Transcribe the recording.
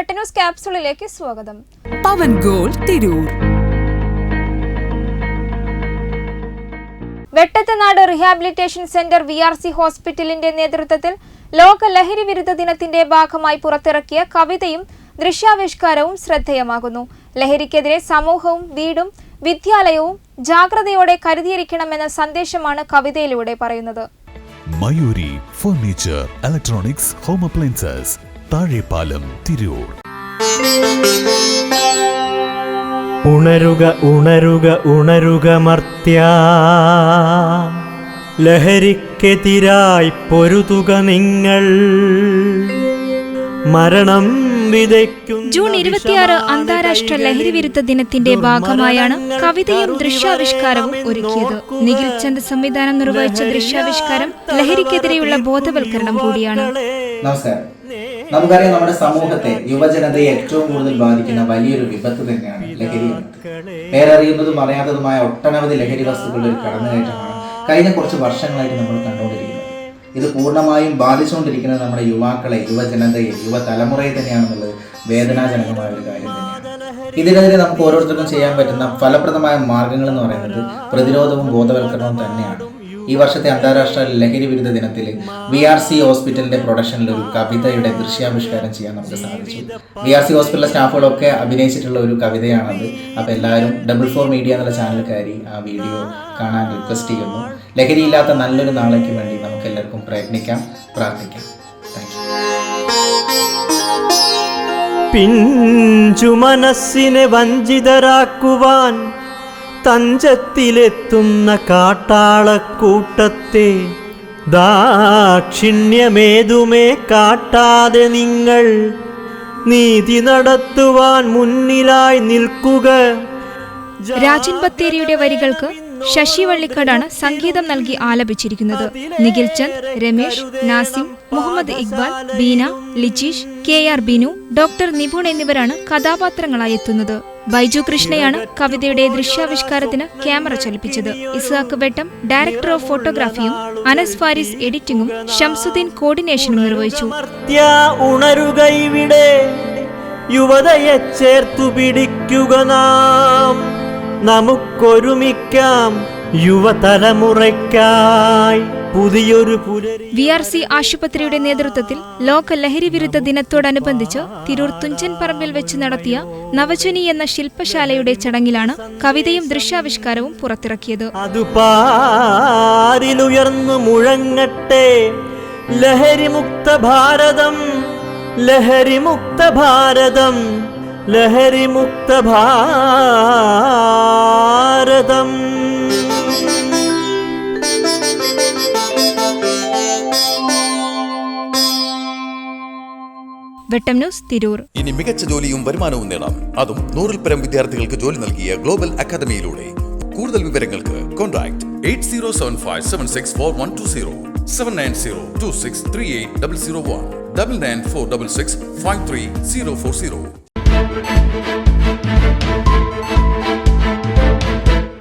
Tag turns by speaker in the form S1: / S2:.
S1: വെട്ടന്യൂസ് ക്യാപ്സൂളിലേക്ക് സ്വാഗതം.
S2: Pavan gold Tirur.
S1: Vettathanad rehabilitation centre V R C ഹോസ്പിറ്റലിന്റെ നേതൃത്വത്തിൽ ലോക ലഹരി വിരുദ്ധ ദിനത്തിന്റെ ഭാഗമായി പുറത്തിറക്കിയ കവിതയും ദൃശ്യാവിഷ്കാരവും ശ്രദ്ധേയമാകുന്നു. ലഹരിക്കെതിരെ സമൂഹവും വീടും വിദ്യാലയവും ജാഗ്രതയോടെ കരുതിയിരിക്കണമെന്ന സന്ദേശമാണ് കവിതയിലൂടെ പറയുന്നത്.
S3: Mayuri furniture electronics home appliances Thazhepalam Tirur.
S4: ഉണരുക ഉണരുക ഉണരുക മർത്യ. ലഹരിക്കെതിരായി പൊരുതുക നിങ്ങൾ. മരണം വിതയ്ക്കും
S5: ജൂൺ ഇരുപത്തിയാറ് അന്താരാഷ്ട്ര ലഹരി വിരുദ്ധ ദിനത്തിന്റെ ഭാഗമായാണ് കവിതയും ദൃശ്യാവിഷ്കാരവും ഒരുക്കിയത്. നിഖിൽ ചന്ദ് സംവിധാനം നിർവഹിച്ച ദൃശ്യാവിഷ്കാരം ലഹരിക്കെതിരെയുള്ള ബോധവൽക്കരണം കൂടിയാണ്.
S6: നമസ്കാരം. നമുക്കറിയാം നമ്മുടെ സമൂഹത്തെ യുവജനതയെ ഏറ്റവും കൂടുതൽ ബാധിക്കുന്ന വലിയൊരു വിപത്ത് തന്നെയാണ് ലഹരി പേരറിയുന്നതും അറിയാത്തതുമായ ഒട്ടനവധി ലഹരി വസ്തുക്കളുടെ ഒരു കടന്നുകയറ്റമാണ് കഴിഞ്ഞ കുറച്ച് വർഷങ്ങളായിട്ട് നമ്മൾ കണ്ടുകൊണ്ടിരിക്കുന്നത്. ഇത് പൂർണമായും ബാധിച്ചുകൊണ്ടിരിക്കുന്നത് നമ്മുടെ യുവാക്കളെ യുവജനതയെ യുവതലമുറയെ തന്നെയാണെന്നുള്ളത് വേദനാജനകമായ ഒരു കാര്യം തന്നെയാണ്. ഇതിനെതിരെ നമുക്ക് ഓരോരുത്തർക്കും ചെയ്യാൻ പറ്റുന്ന ഫലപ്രദമായ മാർഗങ്ങൾ എന്ന് പറയുന്നത് പ്രതിരോധവും ബോധവൽക്കരണവും തന്നെയാണ്. ഈ വർഷത്തെ അന്താരാഷ്ട്ര ലഹരി വിരുദ്ധ ദിനത്തിൽ വി ആർ സി ഹോസ്പിറ്റലിന്റെ പ്രൊഡക്ഷനിൽ ഒരു കവിതയുടെ ദൃശ്യാവിഷ്കാരം ചെയ്യാൻ നമുക്ക് സാധിച്ചു. വി ആർ സി ഹോസ്പിറ്റലിലെ സ്റ്റാഫുകളൊക്കെ അഭിനയിച്ചിട്ടുള്ള ഒരു കവിതയാണത്. അപ്പോൾ എല്ലാവരും ഡബിൾ ഫോർ മീഡിയ എന്നുള്ള ചാനൽ കയറി ആ വീഡിയോ കാണാൻ റിക്വസ്റ്റ് ചെയ്യുന്നു. ലഹരിയില്ലാത്ത നല്ലൊരു നാളേക്ക് വേണ്ടി നമുക്ക് എല്ലാവർക്കും പ്രയത്നിക്കാം പ്രാർത്ഥിക്കാം. താങ്ക്
S4: പിഞ്ചു മനസ്സിനെ വഞ്ചിതരാക്കുവാൻ തഞ്ചത്തിലെത്തുന്ന കാട്ടാളക്കൂട്ടത്തെ ദാക്ഷിണ്യമേതുമേ കാട്ടാതെ നിങ്ങൾ നീതി നടത്തുവാൻ മുന്നിലായി നിൽക്കുക.
S5: രാജൻ ബത്തേരിയുടെ വരികൾക്ക് ശശി വള്ളിക്കടാണ് സംഗീതം നൽകി ആലപിച്ചിരിക്കുന്നത്. Nikhil Chand Ramesh Nasim Muhammad Iqbal Beena Lijeesh K R Binu doctor Nipun എന്നിവരാണ് കഥാപാത്രങ്ങളായി എത്തുന്നത്. ബൈജു കൃഷ്ണയാണ് കവിതയുടെ ദൃശ്യാവിഷ്കാരത്തിന് ക്യാമറ ചലിപ്പിച്ചത്. ഇസാഖ് വെട്ടം ഡയറക്ടർ ഓഫ് ഫോട്ടോഗ്രാഫിയും അനസ് ഫാരിസ് എഡിറ്റിംഗും ഷംസുദ്ദീൻ കോർഡിനേഷനും നിർവഹിച്ചു.
S4: യുവതയെ ചേർത്തു പിടിക്കുക നാം. നമുക്കൊരുമിക്കാം യുവതലമുറയ്ക്കായി. പുതിയൊരു
S5: വി ആർ സി ആശുപത്രിയുടെ നേതൃത്വത്തിൽ ലോക ലഹരി വിരുദ്ധ ദിനത്തോടനുബന്ധിച്ച് തിരൂർ തുഞ്ചൻ പറമ്പിൽ വെച്ച് നടത്തിയ നവജനി എന്ന ശില്പശാലയുടെ ചടങ്ങിലാണ് കവിതയും ദൃശ്യാവിഷ്കാരവും പുറത്തിറക്കിയത്.
S4: അതുപാരിലുയർന്നു മുഴങ്ങട്ടെ. ലഹരിമുക്ത ഭാരതം ലഹരിമുക്ത ഭാരതം ലഹരിമുക്ത ഭാരതം
S5: വെട്ടം ന്യൂസ് തിരൂർ.
S7: ഇനി മികച്ച ജോലിയും വരുമാനവും നേടാം. അതും നൂറിൽ പരം വിദ്യാർത്ഥികൾക്ക് ജോലി നൽകിയ ഗ്ലോബൽ അക്കാദമിയിലൂടെ. കൂടുതൽ വിവരങ്ങൾക്ക് contact eight zero seven five seven six four one two zero seven nine zero two six three eight double zero one double nine four double six five three zero four zero.